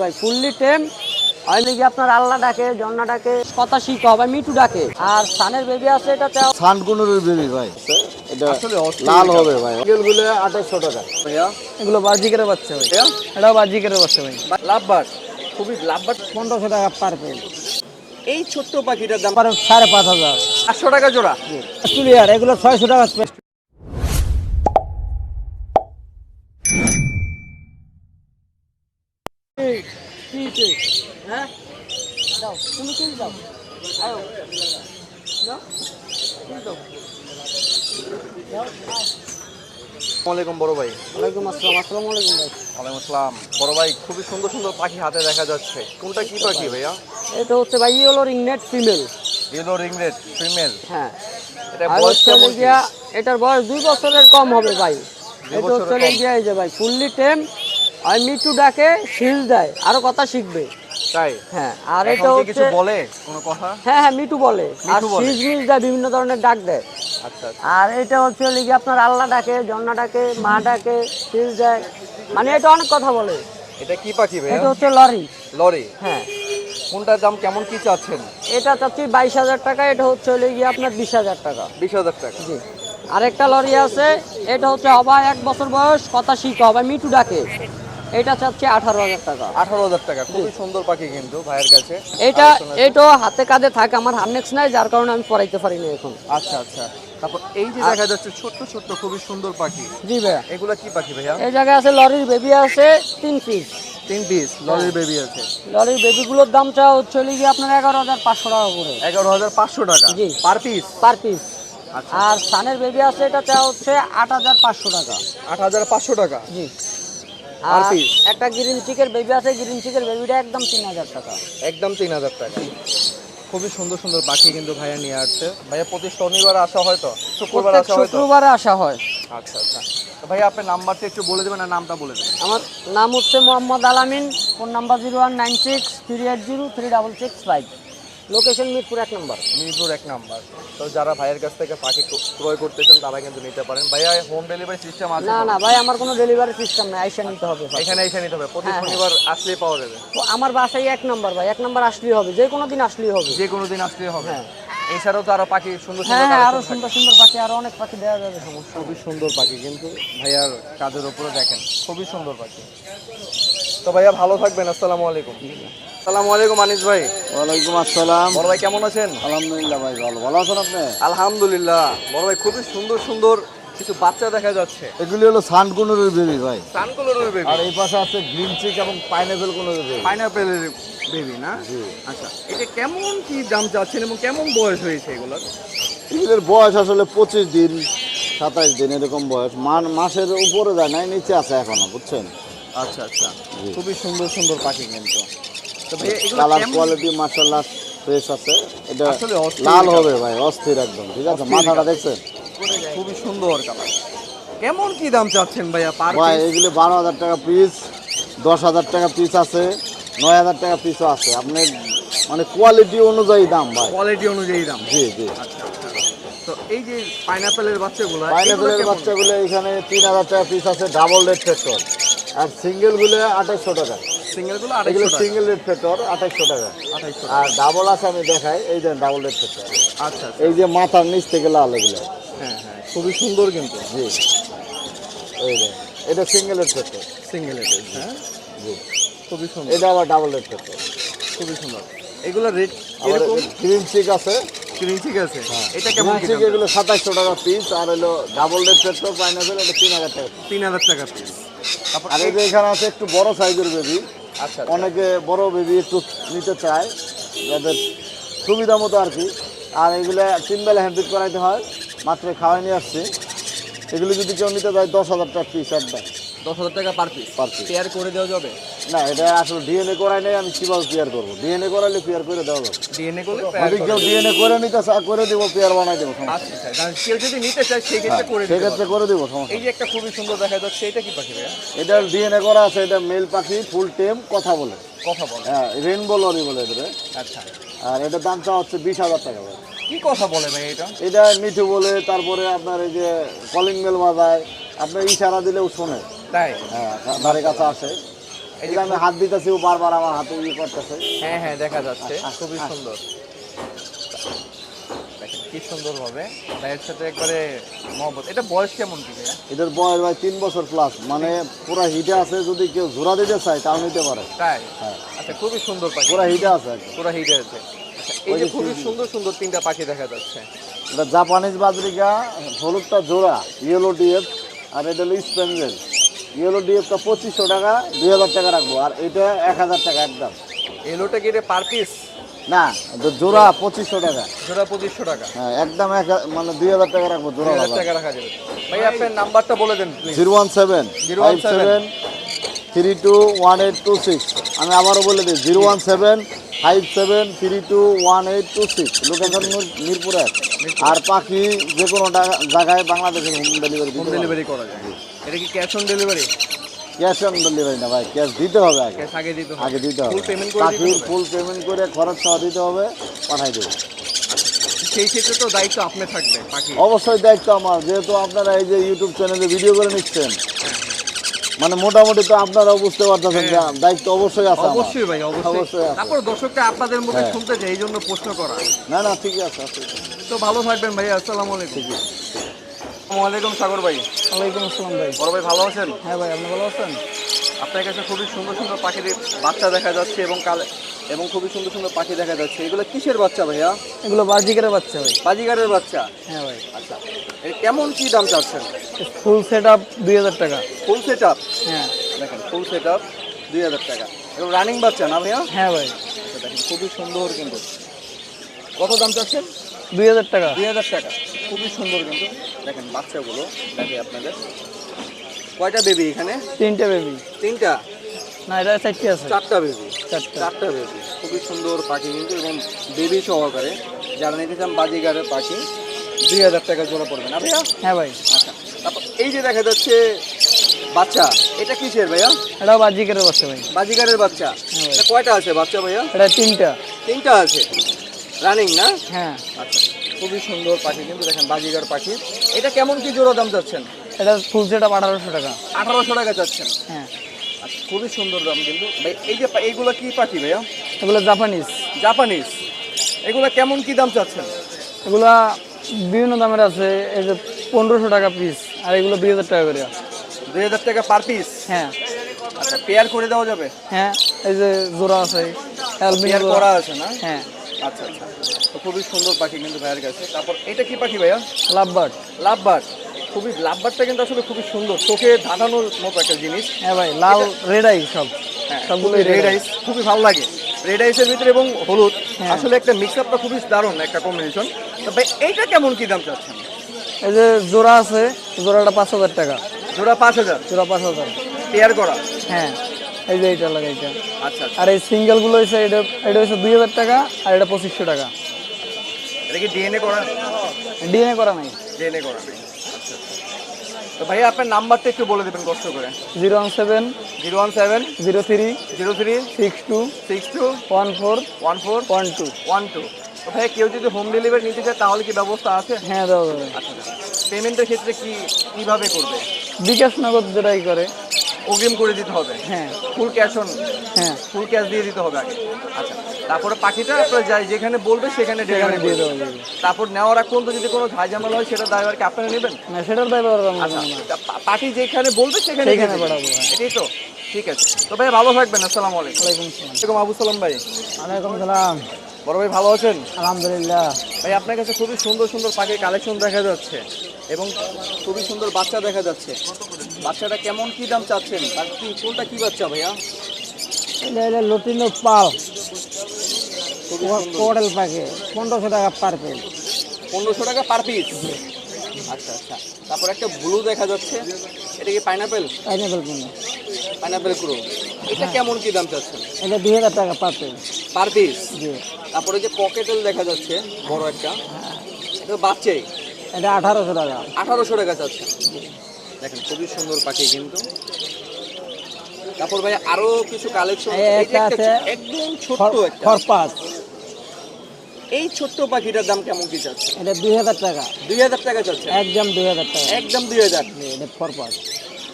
ভাই ফুললি হয় নাকি আপনার আল্লাহ ডাকে জন্না ডাকে কথা শিখা হবে মিটু ডাকে। আর সানের বেবি আছে এটা বেবি ভাই। এটা লাল হবে ভাই। এগুলো আঠাশশো টাকা। ভাইয়া? এগুলো বাজিকের বাচ্চা ভাই। এটাও বাজিকের বাচ্চা ভাই। খুবই পনেরোশো টাকা পার এই ছোট্ট পাখিটার দাম সাড়ে পাঁচ হাজার। আটশো টাকা জোড়া। এগুলো ছয়শো টাকা তুমি কি দাও আয়ো। দাও কি দাও আসসালামাইকুম বড় ভাই। ওয়ালাইকুম আসসালাম আসসালামু আলাইকুম ভাই। ওয়ালাইকুম আসসালাম। বড় ভাই খুবই সুন্দর সুন্দর পাখি হাতে দেখা যাচ্ছে। কোনটা কি পাখি ভাইয়া? এটা হচ্ছে ভাই ইয়েলো রিংনেট ফিমেল ইয়েলো ফিমেল হ্যাঁ। এটা আর বয়স কেমন গিয়া এটার বয়স দুই বছরের কম হবে ভাই। এটা হচ্ছে গিয়া এই যে ভাই ফুললি টেম আর মিটু ডাকে শিল দেয়। আরও কথা শিখবে। তাই? হ্যাঁ আর এখন এটা হচ্ছে কিছু বলে? কোনো কথা? হ্যাঁ হ্যাঁ মিটু বলে। আর। দেয় বিভিন্ন ধরনের ডাক দেয়। আচ্ছা আচ্ছা। আর এটা হচ্ছে লিগে আপনার আল্লাহ ডাকে জন্না ডাকে মা ডাকে দেয়। মানে এটা অনেক কথা বলে। এটা কি পাখি এটা হচ্ছে লরি। লরি? হ্যাঁ। কোনটার দাম কেমন কি চাচ্ছেন? এটা চাচ্ছি বাইশ হাজার টাকা এটা হচ্ছে লিগে আপনার বিশ হাজার টাকা। বিশ হাজার টাকা। জি। আরেকটা লরি আছে এটা হচ্ছে হবাই এক বছর বয়স কথা শিখা হবে মিটু ডাকে। এটা চাচ্ছে আঠারো হাজার টাকা। আঠারো হাজার টাকা খুবই সুন্দর পাখি কিন্তু ভাইয়ের কাছে। এটা আলোচনা- এটা হাতে কাঁধে থাকে আমার হার্নেক্স নাই যার কারণে আমি পড়াইতে পারি না এখন। আচ্ছা আচ্ছা। তারপর এই যে দেখা যাচ্ছে ছোট্ট ছোট্ট খুবই সুন্দর পাখি। জি ভাইয়া। এগুলা কি পাখি ভাইয়া? এই জায়গায় আছে লরির বেবি আছে তিন পিস তিন পিস লরির বেবি আছে। লরির বেবিগুলোর দামটা হচ্ছে লিগে আপনার এগারো হাজার পাঁচশো টাকা করে। এগারো হাজার পাঁচশো টাকা জি। পার পিস পার পিস আর সানের বেবি আছে এটা হচ্ছে আট হাজার পাঁচশো টাকা। আট হাজার পাঁচশো টাকা। জি। আর? একটা গ্রিন চিকের বেবি আছে গ্রিন চিকের বেবিটা একদম তিন হাজার টাকা। একদম তিন হাজার টাকা। খুবই সুন্দর সুন্দর পাখি কিন্তু ভাইয়া নিয়ে আসছে। ভাইয়া প্রতি শনিবার আসা হয় তো? শুক্রবার আসা হয় শুক্রবারে আসা হয়। আচ্ছা আচ্ছা। তো ভাইয়া আপনার নাম্বারটা একটু বলে দেবেন আর নামটা বলে দেবেন? আমার নাম হচ্ছে Mohammad Alamin phone number zero one nine six three eight zero three double six five. Location Mirpur এক নম্বর। মিরপুর এক নাম্বার। তো যারা ভাইয়ের কাছ থেকে পাখি ক্র- ক্রয় করতেছেন তারা কিন্তু নিতে পারেন। ভাইয়া হোম ডেলিভারি সিস্টেম আছে না না ভাই আমার কোনো ডেলিভারি সিস্টেম নাই আইসা নিতে হবে। এখানে এসে নিতে হবে। প্রতি হ্যাঁ, হ্যাঁ। শনিবার আসলেই পাওয়া যাবে। তো আমার বাসায় এক নম্বর ভাই এক নম্বর আসলেই হবে। যে কোনো দিন আসলেই হবে। যে কোনো দিন আসলেই হবে। হ্যাঁ। এছাড়াও তো আরও পাখি সুন্দর সুন্দর হ্যাঁ আরও সুন্দর সুন্দর পাখি আরও অনেক পাখি দেওয়া যাবে সমস্যা খুবই সুন্দর পাখি কিন্তু ভাইয়ার কাজের উপরে দেখেন। খুবই সুন্দর পাখি। তো ভাইয়া ভালো থাকবেন। আসসালামু আলাইকুম। আলাইকুম আনিস ভাই। ওয়ালাইকুম আসসালাম। বড় ভাই কেমন আছেন? আলহামদুলিল্লাহ ভাই ভালো। ভালো আছেন আপনি? আলহামদুলিল্লাহ। বড় ভাই খুবই সুন্দর সুন্দর কিছু বাচ্চা দেখা যাচ্ছে। এগুলি হলো বেবি ভাই। আর এই পাশে আছে গ্রিন চিক এবং পাইনাপেল কোনোর বেবি পাইনাপেলের বেবি না? আচ্ছা এটা কেমন কি দাম চাচ্ছেন এবং কেমন বয়স হয়েছে এগুলোর এগুলোর বয়স আসলে পঁচিশ দিন সাতাইশ দিন এরকম বয়স। মান মাসের উপরে যায় নাই নিচে আছে এখনও বুঝছেন? আচ্ছা আচ্ছা। খুবই সুন্দর সুন্দর পাখি কিন্তু। কালার কোয়ালিটি মার্শাল্লাহ ফ্রেশ আছে। এটা অস্থির লাল হবে ভাই অস্থির একদম ঠিক আছে? মাথাটা। দেখছেন? খুবই সুন্দর কালার কেমন কি দাম চাচ্ছেন ভাইয়া পার ভাই এগুলি বারো হাজার টাকা পিস দশ হাজার টাকা পিস আছে নয় হাজার টাকা পিসও আছে। আপনি মানে কোয়ালিটি অনুযায়ী দাম ভাই। কোয়ালিটি অনুযায়ী দাম। জি জি। আচ্ছা আচ্ছা তো এই যে পাইনাপেলের বাচ্চাগুলো পাইনাপেলের বাচ্চাগুলো এখানে তিন হাজার টাকা পিস আছে ডাবল রেড ফ্যাক্টর আর সিঙ্গেলগুলো আঠাইশশো টাকা। সিঙ্গেলগুলো এগুলো সিঙ্গেল রেড আঠাইশশো টাকা। আর ডাবল আছে আমি দেখাই এই যে ডাবল রেড ফ্যাক্টর আচ্ছা এই যে মাথার নিচ থেকে লাল এগুলো। হ্যাঁ হ্যাঁ খুবই সুন্দর কিন্তু। জি। এই যে এটা সিঙ্গেল রেড সিঙ্গেল হ্যাঁ? জি। খুবই সুন্দর। এটা আবার ডাবল রেড ফ্যাক্টর খুবই সুন্দর। এগুলো আবার এরকম? গ্রিন চিক আছে। ঠিক আছে? এটা কেমন চিক এগুলো সাতাইশশো টাকা পিস আর হলো ডাবল রেড ফ্যাক্টর পাইনাপেল এটা তিন হাজার টাকা piece। তিন হাজার টাকা পিস আর এখানে আছে একটু বড় সাইজের বেবি অনেকে বড় বেবি একটু নিতে চায়, যাদের সুবিধা মতো আর কি। আর এগুলো তিন বেলা হ্যান্ডপিক করাইতে হয় মাত্র খাওয়াই নিয়ে আসছি। এগুলো যদি কেউ নিতে চায়, দশ হাজার টাকা পিস একদম দশ হাজার টাকা per piece Per piece। Pair করে দেওয়া যাবে? না এটা আসলে ডিএনএ করাই নেই আমি কীভাবে পেয়ার করব? ডিএনএ করাইলে পেয়ার করে দেওয়া যাবে। ডিএনএ করলে কেউ ডিএনএ করে নিতে করে দেবো পেয়ার বানাই দেবো আচ্ছা আচ্ছা কারণ কেউ যদি নিতে চায় সেই ক্ষেত্রে করে হ্যাঁ, সেক্ষেত্রে করে দেবো সমস্যা এই যে একটা খুবই সুন্দর দেখা যাচ্ছে এটা কি পাখি ভাইয়া? এটা ডিএনএ করা আছে এটা মেল পাখি ফুল টেম কথা বলে। কথা বল। হ্যাঁ রেনবো লরি বলে এটা আচ্ছা। আর এটার দামটা হচ্ছে বিশ হাজার টাকা ভাই কি কথা বলে ভাই এটা? এটা মিঠু বলে তারপরে আপনার এই যে কলিং বেল বাজায় আপনার ইশারা দিলেও শোনে। তাই? হ্যাঁ ধারে কাছে আসে। আমি হাত দিতেছি ও বারবার আমার হাতে ইয়ে করতেছে। হ্যাঁ হ্যাঁ দেখা যাচ্ছে। খুবই সুন্দর। কি সুন্দর ভাবে ভাইয়ের সাথে একবারে মহব্বত। এটা বয়স কেমন কি এদের বয়স ভাই তিন বছর প্লাস মানে পুরা হিটে আছে যদি কেউ জোড়া দিতে চায় তাও নিতে পারে। তাই? হ্যাঁ। আচ্ছা খুবই সুন্দর পাখি। পুরা হিটে আছে। পুরো হিটে আছে। আচ্ছা, এই যে খুবই সুন্দর সুন্দর তিনটা পাখি দেখা যাচ্ছে। এটা জাপানিজ বাজরিকা হলুদটা জোড়া ইয়েলো ডিএফ আর এটা হলো স্পেঞ্জেল ইয়েলো ডিএফটা পঁচিশশো টাকা দুই হাজার টাকা রাখব। আর এটা এক হাজার টাকা একদম। এলোটা কি এটা পার পিস না জোড়া পঁচিশশো টাকা। জোড়া পঁচিশশো টাকা। হ্যাঁ একদম এক মানে দুই হাজার টাকা রাখব জোড়া হাজার টাকা রাখা যাবে। ভাই আপনার নাম্বারটা বলে দেন zero one seven five 017 seven three two one eight two six. আমি আবারও বলে দিই zero one seven five seven three two one eight two six location Mirpur এক। আর পাখি যে কোনো জায়গায় বাংলাদেশে হোম ডেলিভারি হোম ডেলিভারি করা যায়। এটা কি cash on delivery cash on delivery না ভাই ক্যাশ দিতে হবে আগে। আগে দিতে হবে। আগে দিতে হবে। পাখির ফুল পেমেন্ট করে খরচ সহ দিতে হবে পাঠাই দেবো। সেই ক্ষেত্রে তো দায়িত্ব আপনি থাকবে অবশ্যই দায়িত্ব আমার যেহেতু আপনারা এই যে ইউটিউব চ্যানেলে ভিডিও করে নিচ্ছেন মানে মোটামুটি তো আপনারা বুঝতে পারতেছেন যে দায়িত্ব অবশ্যই আছে অবশ্যই ভাই অবশ্যই। তারপর দর্শকরা আপনাদের মুখে হ্যাঁ। শুনতে চাই এই জন্য প্রশ্ন করা। না না ঠিক আছে আছে। তো ভালো থাকবেন ভাই আসসালামু আলাইকুম। আসসালামু আলাইকুম সাগর ভাই। ওয়ালাইকুম আসসালাম ভাই। বড় ভাই ভালো আছেন? হ্যাঁ ভাই আপনি ভালো আছেন? আপনার কাছে খুবই সুন্দর সুন্দর পাখিদের বাচ্চা দেখা যাচ্ছে এবং কালে এবং খুবই সুন্দর সুন্দর পাখি দেখা যাচ্ছে। এগুলো কিসের বাচ্চা ভাইয়া? এগুলো বাজিকারের বাচ্চা ভাই। বাজিগারের বাচ্চা? হ্যাঁ ভাই। আচ্ছা। এর কেমন কি দাম চাচ্ছেন? ফুল সেট আপ দুই হাজার টাকা। ফুল সেট আপ হ্যাঁ। দেখেন ফুল সেট আপ দুই হাজার টাকা। এবং রানিং বাচ্চা না ভাইয়া? হ্যাঁ ভাই। আচ্ছা, দেখেন খুবই সুন্দর কিন্তু। কত দাম চাচ্ছেন? দুই হাজার টাকা। দুই হাজার টাকা। খুবই সুন্দর কিন্তু। দেখেন বাচ্চাগুলো দেখে আপনাদের। কয়টা বেবি এখানে? তিনটে বেবি তিনটা? না এটা চারটে আছে। চারটা বেবি। চারটা। বেবি। খুবই সুন্দর পাখি কিন্তু এবং বেবি সহকারে। যারা নিতে চান বাজিগারের পাখি দুই হাজার টাকা জোড়া পড়বে না ভাইয়া? হ্যাঁ ভাই। আচ্ছা তারপর এই যে দেখা যাচ্ছে বাচ্চা এটা কিসের ভাইয়া? এটাও বাজিকারের বাচ্চা ভাই। বাজিগারের বাচ্চা। হ্যাঁ এটা কয়টা আছে বাচ্চা ভাইয়া? এটা তিনটা। তিনটা আছে। রানিং না? হ্যাঁ। আচ্ছা খুবই সুন্দর পাখি কিন্তু দেখেন বাজিগার পাখি। এটা কেমন কি জোড়া দাম চাচ্ছেন? এটা ফুল সেট আপ আঠারোশো টাকা। আঠারোশো টাকা চাচ্ছেন। হ্যাঁ। খুবই সুন্দর দাম কিন্তু। ভাই এই যে এইগুলো কি পাখি ভাইয়া? এগুলো জাপানিজ। জাপানিজ। এগুলো কেমন কি দাম চাচ্ছেন? এগুলা বিভিন্ন দামের আছে এই যে পনেরোশো টাকা পিস আর এগুলো দুই হাজার টাকা করে দুই হাজার টাকা পার পিস হ্যাঁ। আচ্ছা পেয়ার করে দেওয়া যাবে? হ্যাঁ এই যে জোড়া আছে পেয়ার জোড়া। করা আছে না? হ্যাঁ। আচ্ছা আচ্ছা। তো খুবই সুন্দর পাখি কিন্তু ভাইয়ের কাছে। তারপর এটা কি পাখি ভাইয়া? লাভবার্ড। লাভবার্ড। খুবই লাভবারটা কিন্তু আসলে খুবই সুন্দর। চোখে ধাঁধানোর মতো একটা জিনিস। হ্যাঁ ভাই লাল রেড আই সব। সবগুলো রেড আইস খুবই ভালো লাগে। রেড আইসের ভিতরে এবং হলুদ হ্যাঁ। আসলে একটা মিক্স আপটা খুবই দারুণ একটা কম্বিনেশন তো ভাই এইটা কেমন কি দাম চাচ্ছেন? এই যে জোড়া আছে জোড়াটা পাঁচ হাজার টাকা। জোড়া পাঁচ হাজার? জোড়া পাঁচ হাজার। পেয়ার করা? হ্যাঁ এই যে এইটা লাগে এইটা আচ্ছা আচ্ছা। আর এই সিঙ্গেলগুলো হয়েছে এটা এটা হচ্ছে দুই হাজার টাকা আর এটা পঁচিশশো টাকা। এটা কি ডিএনএ করা? ডিএনএ করা নাই। ডিএনএ করা নেই। আচ্ছা আচ্ছা তো ভাইয়া আপনার নাম্বারটা একটু বলে দেবেন কষ্ট করে। Zero one seven zero one seven zero three zero three six two six two one four one four one two. One two. তো ভাইয়া কেউ যদি হোম ডেলিভারি নিতে চায় তাহলে কি ব্যবস্থা আছে? হ্যাঁ দেওয়া যাবে। আচ্ছা পেমেন্টের ক্ষেত্রে কি কীভাবে করবে? বিকাশ নগদ যেটাই করে। অগ্রিম করে দিতে হবে। হ্যাঁ। ফুল ক্যাশ অন হ্যাঁ। ফুল ক্যাশ দিয়ে দিতে হবে আগে। আচ্ছা তারপরে পাখিটা আপনার যাই যেখানে বলবে সেখানে ডেলিভারি দিয়ে দেওয়া যাবে। তারপর নেওয়ার আগ পর্যন্ত যদি কোনো ঝামেলা হয় সেটা ড্রাইভার কি আপনারা নেবেন? না সেটার আমরা আচ্ছা না। তা পা- পার্টি যেখানে বলবে সেখানে সেখানে পাঠাবো, হ্যাঁ। এটাই তো। ঠিক আছে। তো ভাই ভালো থাকবেন। আসসালামু আলাইকুম। ওয়ালাইকুম আসসালাম। এরকম আবু সালাম ভাই। ওয়ালাইকুম সালাম। বড় ভাই ভালো আছেন? আলহামদুলিল্লাহ। ভাই আপনার কাছে খুবই সুন্দর সুন্দর পাখির কালেকশন দেখা যাচ্ছে। এবং খুবই সুন্দর বাচ্চা দেখা যাচ্ছে। বাচ্চাটা কেমন কি দাম চাচ্ছেন? কোনটা কি বাচ্চা ভাইয়া? এটা এটা লটিনো পাল। খুবই কোডেল পাখি পনেরোশো টাকা পার পিস পনেরোশো টাকা পার পিস আচ্ছা আচ্ছা। তারপর একটা ব্লু দেখা যাচ্ছে। এটা কি পাইনাপেল পাইনাপেল কোনো পাইনাপেল ক্রো এটা কেমন কি দাম চাচ্ছেন? এটা দুই হাজার টাকা পার পিস পার পিস তারপরে যে পকেটেল দেখা যাচ্ছে বড় একটা। এটা বাচ্চাই? এটা আঠারোশো টাকা। আঠারোশো টাকা চাচ্ছে দেখেন খুবই সুন্দর পাখি কিন্তু। তারপর ভাই আরও কিছু কালেকশন। একদম ছোট্ট একটা। এই ছোট্ট পাখিটার দাম কেমন কি চাচ্ছে এটা দুই হাজার টাকা। দুই হাজার টাকা চাচ্ছে একদম দুই হাজার টাকা। একদম দুই হাজার। এটা খরপাত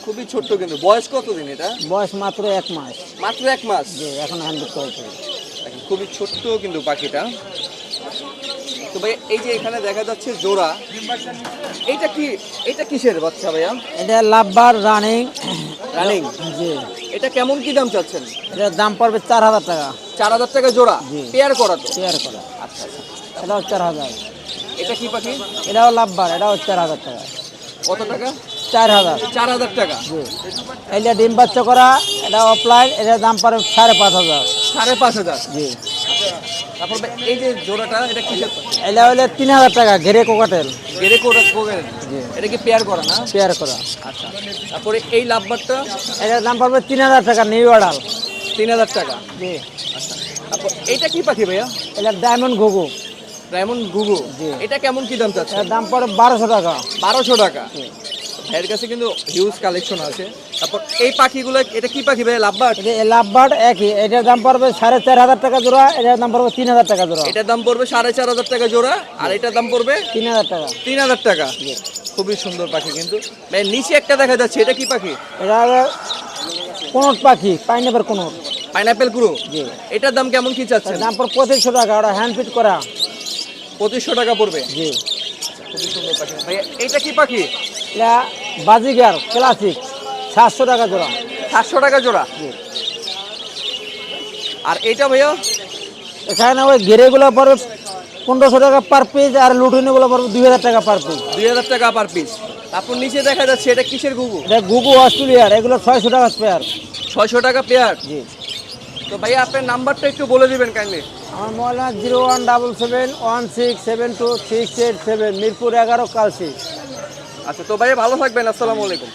খুবই ছোট্ট কিন্তু। বয়স কতদিন এটা? বয়স মাত্র এক মাস। মাত্র এক মাস। এখন দেখেন, খুবই ছোট্ট কিন্তু পাখিটা। তো ভাই এই যে এখানে দেখা যাচ্ছে জোড়া এটা কি এটা কিসের বাচ্চা ভাইয়া? এটা লাভবার রানিং রানিং জি। এটা কেমন কি দাম চাচ্ছেন? এটার দাম পড়বে চার হাজার টাকা। চার হাজার টাকা জোড়া? পেয়ার করা তো? শেয়ার করা। আচ্ছা আচ্ছা। এটাও চার হাজার। এটা কি পাখি? এটাও লাভবার এটাও চার হাজার টাকা। কত টাকা? চার হাজার। চার হাজার টাকা। জি। এইটা ডিম বাচ্চা করা এটা অফলাইন এটার দাম পড়বে সাড়ে পাঁচ হাজার। সাড়ে পাঁচ হাজার। জি। তারপর ভাই এই যে জোড়াটা এটা কিসের পাখি? এটা হলে তিন হাজার টাকা ঘেরে কোকাটেল। গেরে কোটা কোকের এটা কি পেয়ার করা না? করা। আচ্ছা। তারপরে এই লাভবারটা এটার দাম পড়বে তিন হাজার টাকা নিউ অর্ডার তিন হাজার টাকা? জি। তারপর এইটা কি পাখি ভাইয়া? ডায়মন্ড ঘুঘু। ডায়মন্ড গুগু জি। এটা কেমন কি দাম চাচ্ছে এটার দাম পড়বে বারোশো টাকা। বারোশো টাকা? ভাইয়ের কাছে কিন্তু হিউজ কালেকশন আছে। তারপর এই পাখিগুলো এটা কি পাখি ভাই লাভবার্ড? লাভবার্ড একই এটার দাম পড়বে সাড়ে চার হাজার টাকা জোড়া এটার দাম পড়বে তিন হাজার টাকা জোড়া। এটার দাম পড়বে সাড়ে চার হাজার টাকা জোড়া আর এটার দাম পড়বে তিন হাজার টাকা। তিন হাজার টাকা। খুবই সুন্দর পাখি কিন্তু। নিচে একটা দেখা যাচ্ছে এটা কি পাখি? এটা কোনট পাখি পাইনেপের কোনট। পাইনাপেল জি। এটার দাম কেমন কি এটার দাম পড়বে পঁচিশশো টাকা ওটা হ্যান্ড ফিট করা। পঁচিশশো টাকা পড়বে? জি। খুবই সুন্দর পাখি। ভাই এটা কি পাখি? এটা বাজিগার ক্লাসিক সাতশো টাকা জোড়া। সাতশো টাকা জোড়া? আর এটা ভাইয়া? এখানে ওই গেরেগুলো পড়বে পনেরোশো টাকা পার পিস আর লুটিনিগুলো পড়বে দুই হাজার টাকা পার পিস দুই হাজার টাকা পার পিস তারপর নিচে দেখা যাচ্ছে এটা কিসের গুগু এটা গুগু অস্ট্রেলিয়ার এগুলো ছয়শো টাকা স্পেয়ার ছয়শো টাকা পেয়ার জি। তো ভাইয়া আপনার নাম্বারটা একটু বলে দিবেন কাইন্ডলি আমার mobile number zero one double seven one six seven two six eight seven Mirpur এগারো কালসি। আচ্ছা তো ভাইয়া ভালো থাকবেন আসসালামু আলাইকুম।